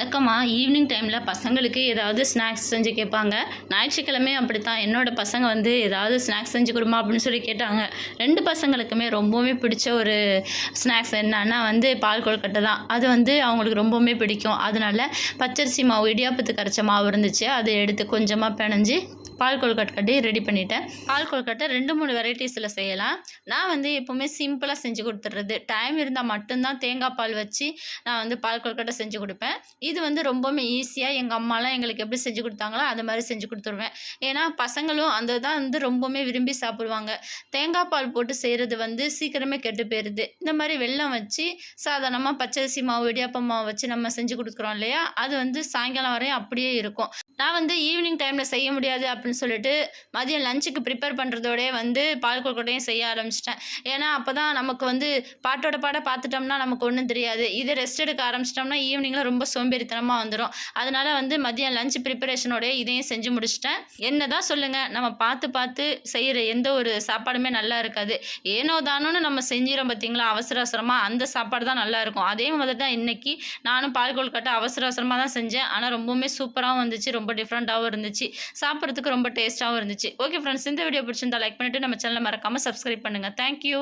வழக்கமாக ஈவினிங் டைமில் பசங்களுக்கு ஏதாவது ஸ்நாக்ஸ் செஞ்சு கேட்பாங்க. ஞாயிற்றுக்கிழமை அப்படி தான் என்னோடய பசங்க வந்து ஏதாவது ஸ்நாக்ஸ் செஞ்சு கொடுமா அப்படின்னு சொல்லி கேட்டாங்க. ரெண்டு பசங்களுக்குமே ரொம்பவுமே பிடிச்ச ஒரு ஸ்நாக்ஸ் என்னன்னா வந்து பால் கொழுக்கட்டை தான். அது வந்து அவங்களுக்கு ரொம்பவுமே பிடிக்கும். அதனால பச்சரிசி மாவு இடியாப்பத்துக்கு அரைச்ச மாவு இருந்துச்சு. அதை எடுத்து கொஞ்சமாக பிணைஞ்சு பால் கொழுக்கட்டை ரெடி பண்ணிட்டேன். பால் கொழுக்கட்டை ரெண்டு மூணு வெரைட்டிஸில் செய்யலாம். நான் வந்து எப்போவுமே சிம்பிளாக செஞ்சு கொடுத்துட்றது. டைம் இருந்தால் மட்டும்தான் தேங்காய் பால் வச்சு நான் வந்து பால் கொழுக்கட்டை செஞ்சு கொடுப்பேன். இது வந்து ரொம்பவுமே ஈஸியாக எங்கள் அம்மாலாம் எங்களுக்கு எப்படி செஞ்சு கொடுத்தாங்களோ அது மாதிரி செஞ்சு கொடுத்துருவேன். ஏன்னா பசங்களும் அந்த தான் வந்து ரொம்பவுமே விரும்பி சாப்பிடுவாங்க. தேங்காய் பால் போட்டு செய்கிறது வந்து சீக்கிரமே கெட்டு போயிடுது இந்த மாதிரி வெள்ளம் வச்சு சாதாரணமாக பச்சரிசி மாவு இடியாப்பம் மாவு வச்சு நம்ம செஞ்சு கொடுக்குறோம் இல்லையா? அது வந்து சாயங்காலம் வரையும் அப்படியே இருக்கும். நான் வந்து ஈவினிங் டைமில் செய்ய முடியாது அப்படின்னு சொல்லிட்டு மதியம் லஞ்சுக்கு ப்ரிப்பேர் பண்ணுறதோடே வந்து பால் கொழுக்கட்டையும் செய்ய ஆரம்பிச்சிட்டேன். ஏன்னா அப்போ தான் நமக்கு வந்து பாட்டோட பாட பார்த்துட்டோம்னா நமக்கு ஒன்றும் தெரியாது. இதே ரெஸ்ட் எடுக்க ஆரம்பிச்சிட்டோம்னா ஈவினிங்கில் ரொம்ப சோம்பேறித்தனமாக வந்துடும் அதனால வந்து மதியம் லஞ்ச் ப்ரிப்பரேஷனோடய இதையும் செஞ்சு முடிச்சிட்டேன். என்ன தான் சொல்லுங்கள் நம்ம பார்த்து பார்த்து செய்கிற எந்த ஒரு சாப்பாடுமே நல்லா இருக்காது. ஏனோ தானோன்னு நம்ம செஞ்சிடும் பார்த்தீங்களா அவசர அவசரமாக அந்த சாப்பாடு தான் நல்லாயிருக்கும் அதே மாதிரி தான் இன்னைக்கு நானும் பால் கொழுக்கட்டை அவசர அவசரமாக தான் செஞ்சேன். ஆனால் ரொம்பவுமே சூப்பராகவும் வந்துச்சு. ரொம்ப டிஃப்ரெண்ட்டாகவும் இருந்துச்சு. சாப்பிட்றதுக்கு ரொம்ப டேஸ்ட்டாகவும் இருந்துச்சு. ஓகே ஃப்ரெண்ட்ஸ் இந்த வீடியோ பிடிச்சிருந்தா லைக் பண்ணிவிட்டு நம்ம சேனலை மறக்காமல் சப்ஸ்கிரைப் பண்ணுங்கள் தேங்க்யூ